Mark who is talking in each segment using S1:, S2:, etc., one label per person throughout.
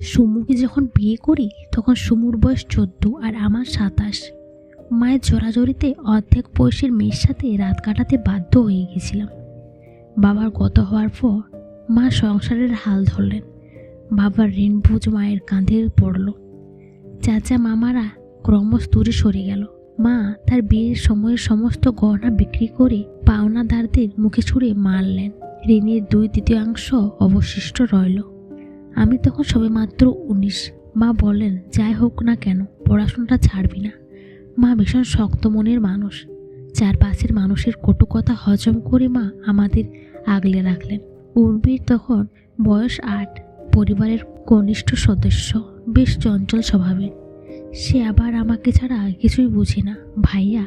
S1: সুমুকে যখন বিয়ে করি, তখন সুমুর বয়স চোদ্দ আর আমার সাতাশ। মায়ের জোরাজোরিতে অর্ধেক বয়সের মেয়ের সাথে রাত কাটাতে বাধ্য হয়ে গেছিলাম। বাবার গত হওয়ার পর মা সংসারের হাল ধরলেন। বাবার ঋণ বুঝ মায়ের কাঁধে পড়ল। চাচা মামারা ক্রমশ দূরে সরে গেল। মা তার বিয়ের সময়ের সমস্ত গহনা বিক্রি করে পাওনাদারদের মুখে ছুঁড়ে মারলেন। ঋণের দুই তৃতীয়াংশ অবশিষ্ট রইল। আমি তখন সবেমাত্র উনিশ। মা বলেন যাই হোক না কেন, পড়াশোনাটা ছাড়বি না। মা ভীষণ শক্ত মনের মানুষ। চারপাশের মানুষের কটু কথা হজম করে মা আমাদের আগলে রাখলেন। উর্বির তখন বয়স আট, পরিবারের কনিষ্ঠ সদস্য, বেশ চঞ্চল স্বভাবের। সে আবার আমাকে ছাড়া কিছুই বুঝে না। ভাইয়া,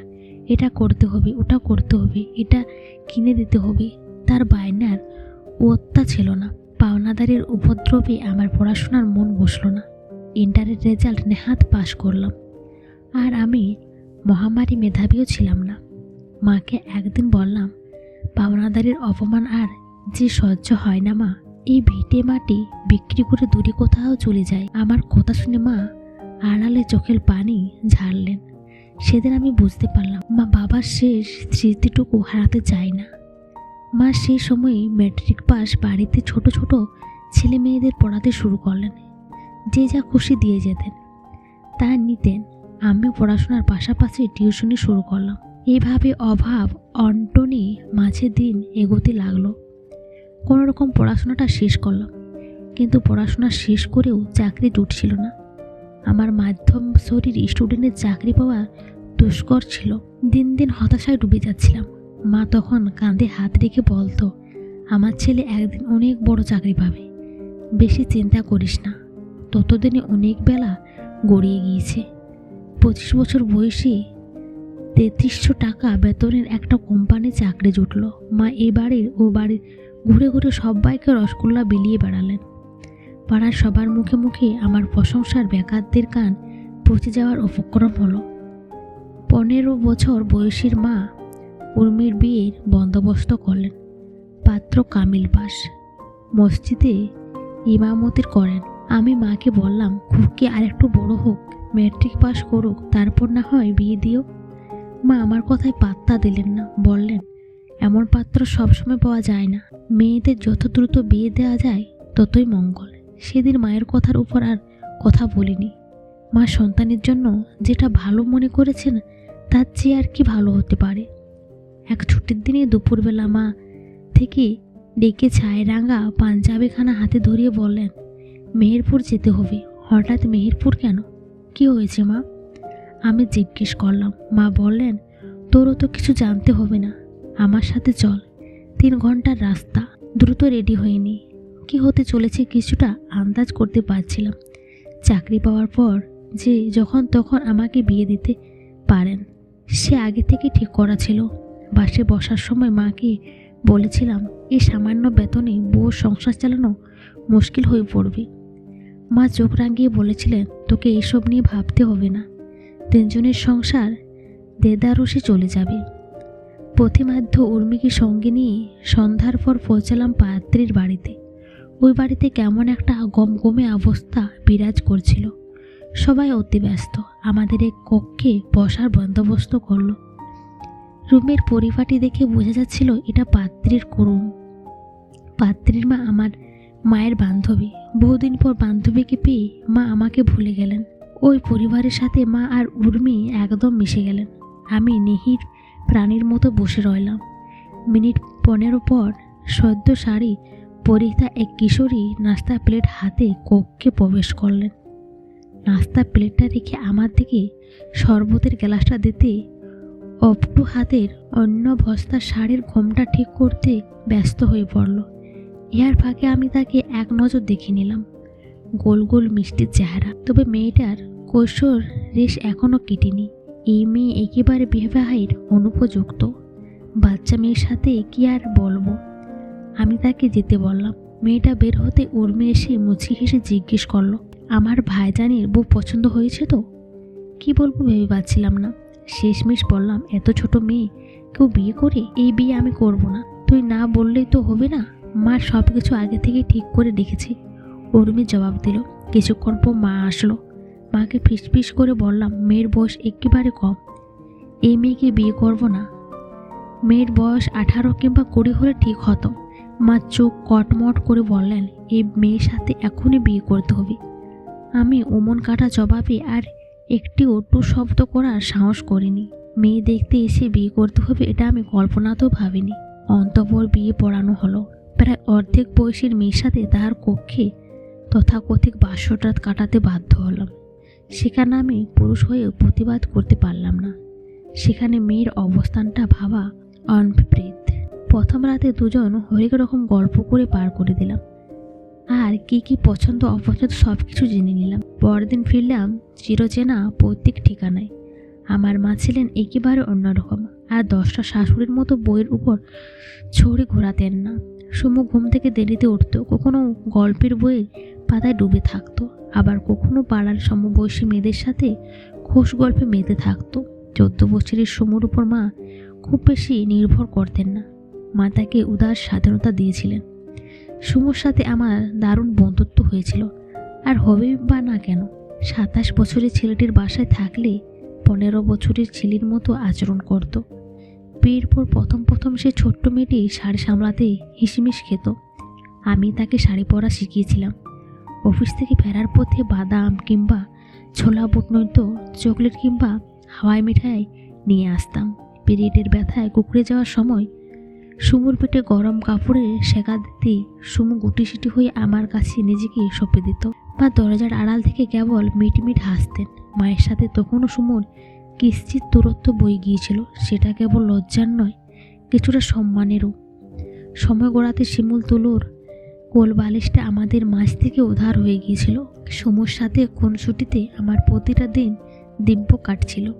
S1: এটা করতে হবে, ওটা করতে হবে, এটা কিনে দিতে হবে। তার বায়নার ওত্তা ছিল না। পাওনাদারের উপদ্রবে আমার পড়াশোনার মন বসল না। ইন্টারের রেজাল্ট নেহাত পাশ করলাম। আর আমি মহামারী মেধাবীও ছিলাম না। মাকে একদিন বললাম, পাওনাদারের অপমান আর যে সহ্য হয় না মা, এই ভিটে মাটি বিক্রি করে দূরে কোথাও চলে যায়। আমার কথা শুনে মা আড়ালে চোখের পানি ঝাড়লেন। সেদিন আমি বুঝতে পারলাম, মা বাবার শেষ স্মৃতিটুকু হারাতে চায় না। মা সেই সময়ে ম্যাট্রিক পাস বাড়িতে ছোট ছোট ছেলে মেয়েদের পড়াতে শুরু করলেন। যে যা খুশি দিয়ে যেতেন। তা নিতেন। আমিও পড়াশোনার পাশাপাশি টিউশনি শুরু করলাম। এইভাবে অভাব, অন্টনি মাঝে দিন এগোতে লাগল। কোনো রকম পড়াশোনাটা শেষ করলাম। কিন্তু পড়াশোনা শেষ করেও চাকরি জুটছিল না। আমার মাধ্যম শরীর স্টুডেন্টের চাকরি পাওয়া দুষ্কর ছিল। দিন দিন হতাশায় ডুবে যাচ্ছিলাম। মা তখন কাঁধে হাত রেখে বলতো, আমার ছেলে একদিন অনেক বড় চাকরি পাবে। বেশি চিন্তা করিস না। ততদিনে অনেক বেলা গড়িয়ে গিয়েছে। পঁচিশ বছর বয়সে তেত্রিশশো টাকা বেতনের একটা কোম্পানি চাকরি জুটলো। মা এই বাড়ির ও বাড়ির ঘুরে ঘুরে সবাইকে রসগোল্লা বিলিয়ে বেড়ালেন। পাড়ার সবার মুখে মুখে আমার প্রশংসার বেকারদের কান পচে যাওয়ার উপক্রম হলো। পনেরো বছর বয়সীর মা উর্মির বিয়ের বন্দোবস্ত করলেন। পাত্র কামিল পাস মসজিদে ইমামতির করেন। আমি মাকে বললাম খুবকে আরেকটু বড় হোক, ম্যাট্রিক পাস করুক, তারপর না হয় বিয়ে দিও? মা আমার কথায় পাত্তা দিলেন না, বললেন, এমন পাত্র সবসময় পাওয়া যায় না। মেয়েদের যত দ্রুত বিয়ে দেওয়া যায়, ততই মঙ্গল। সেদিন মায়ের কথার উপর আর কথা বলিনি। মা সন্তানের জন্য যেটা ভালো মনে করেছেন, তার চেয়ে আর কি ভালো হতে পারে? এক ছুটির দিনে দুপুরবেলা মা থেকে ডেকে ছায় রাঙা পাঞ্জাবিখানা হাতে ধরিয়ে বললেন, মেহেরপুর যেতে হবে। হঠাৎ মেহেরপুর কেন? কি হয়েছে মা? আমি জিজ্ঞেস করলাম। মা বললেন, তোরও তো কিছু জানতে হবে না। আমার সাথে চল। তিন ঘণ্টার রাস্তা। দ্রুত রেডি হয়নি কি হতে চলেছে কিছুটা আন্দাজ করতে পারছিলাম। চাকরি পাওয়ার পর যে যখন তখন আমাকে বিয়ে দিতে পারেন, সে আগে থেকে ঠিক করা ছিল। বাসে বসার সময় মাকে বলেছিলাম, এই সামান্য বেতনে বউ সংসার চালানো মুশকিল হয়ে পড়বে। মা চোখ রাঙিয়ে বলেছিলেন, তোকে এসব নিয়ে ভাবতে হবে না। তিনজনের সংসার দেদারসে চলে যাবে। পথিমাধ্য উর্মিকে সঙ্গে নিয়ে সন্ধ্যার পর পৌঁছালাম পাত্রীর বাড়িতে। ওই বাড়িতে কেমন একটা গমগমে অবস্থা বিরাজ করছিল। সবাই অতি ব্যস্ত। আমাদের এক কক্ষে বসার বন্দোবস্ত করল। রুমের পরিপাটি দেখে বোঝা যাচ্ছিল এটা পাত্রীর করুণ। পাত্রীর মা আমার মায়ের বান্ধবী। বহুদিন পর বান্ধবীকে পেয়ে মা আমাকে ভুলে গেলেন। ওই পরিবারের সাথে মা আর উর্মি একদম মিশে গেলেন। আমি নিহির প্রাণীর মতো বসে রইলাম। মিনিট পনেরো পর সদ্য শাড়ি পরিহিতা এক কিশোরী নাস্তা প্লেট হাতে কক্ষে প্রবেশ করলেন। নাস্তা প্লেটটা রেখে আমার দিকে শরবতের গ্লাসটা দিতে অপটু হাতের অন্য বস্তা শাড়ির ঘোমটা ঠিক করতে ব্যস্ত হয়ে পড়ল। ইহার ফাঁকে আমি তাকে এক নজর দেখে নিলাম। গোল গোল মিষ্টির চেহারা। তবে মেয়েটার কৈশোর রেশ এখনও কেটেনি। এই মেয়ে একেবারে বিবাহের অনুপযুক্ত। বাচ্চা মেয়ের সাথে কি আর বলব? আমি তাকে যেতে বললাম। মেয়েটা বের হতে উর্মি এসে মুচকি হেসে জিজ্ঞেস করল, আমার ভাইজানের বউ পছন্দ হয়েছে তো? কি বলব ভেবে পাচ্ছিলাম না। শেষমেশ বললাম, এত ছোট মেয়ে, কেউ বিয়ে করে? এই বিয়ে আমি করব না। তুই না বললেই তো হবে না? মা সব কিছু আগে থেকে ঠিক করে রেখেছে উর্মি জবাব দিল, কিছুক্ষণ পর মা আসলো। মাকে ফিসফিস করে বললাম, মেয়ের বয়স একেবারে কম। এই মেয়েকে বিয়ে করব না। মেয়ের বয়স আঠারো কিংবা কুড়ি হলে ঠিক হতো। মা চোখ কটমট করে বললেন, এই মেয়ের সাথে এখনই বিয়ে করতে হবে। আমি ওমন কাটা জবাবে আর একটি অট্টু শব্দ করার সাহস করিনি। মেয়ে দেখতে এসে বিয়ে করতে হবে এটা আমি কল্পনাতেও ভাবিনি। অন্তপর বিয়ে পড়ানো হলো। প্রায় অর্ধেক বয়সের মেয়ের সাথে তার কক্ষে তথাকথিক বাসরাত কাটাতে বাধ্য হলাম। সেখানে আমি পুরুষ হয়ে প্রতিবাদ করতে পারলাম না। সেখানে মেয়ের অবস্থানটা ভাবা অনপ্রীত প্রথম রাতে দুজন হরেক রকম গল্প করে পার করে দিলাম। আর কি কি পছন্দ, অপছন্দ সব কিছু জেনে নিলাম। পরদিন ফিরলাম চিরচেনা পৈতৃক ঠিকানায়। আমার মা ছিলেন একেবারে অন্যরকম, আর দশটা শাশুড়ির মতো বইয়ের উপর ছড়ি ঘোরাতেন না। সুমু ঘুম থেকে দেরিতে উঠতো, কখনো গল্পের বইয়ের পাতায় ডুবে থাকতো, আবার কখনো পাড়ার সমবয়সী মেয়েদের সাথে খোশ গল্পে মেতে থাকতো। চোদ্দ বছরের সমুর উপর মা খুব বেশি নির্ভর করতেন না। মা তাকে উদার স্বাধীনতা দিয়েছিলেন। সুমুর সাথে আমার দারুণ বন্ধুত্ব হয়েছিল। আর হবে বা না কেন, সাতাশ বছরের ছেলেটির বাসায় থাকলে পনেরো বছরের ছেলের মতো আচরণ করত। বিয়ের পর প্রথম প্রথম সে ছোট্ট মেয়েটি শাড়ি সামলাতে হিসিমিস খেত। আমি তাকে শাড়ি পরা শিখিয়েছিলাম। অফিস থেকে ফেরার পথে বাদাম কিংবা ছোলা বুট নয়তো চকলেট কিংবা হাওয়াই মিঠাই নিয়ে আসতাম। পিরিয়ডের ব্যথায় কুকড়ে যাওয়ার সময় সুমুর পেটে গরম কাপড়ে সেকা দিতে সুমু গুটিসুটি হয়ে আমার কাছে নিজেকে সঁপে দিত। বা দরজার আড়াল থেকে কেবল মিটমিট হাসতেন। মায়ের সাথে তখনও সুমুর কিশ্চিত দূরত্ব বই গিয়েছিল, সেটা কেবল লজ্জার নয়, কিছুটা সম্মানেরও। সময় গড়াতে শিমুল তুলোর কোল বালিশটা আমাদের মাঝ থেকে উধার হয়ে গিয়েছিল। সমুর সাথে খুনসুটিতে আমার প্রতিটা দিন দিব্য কাটছিল।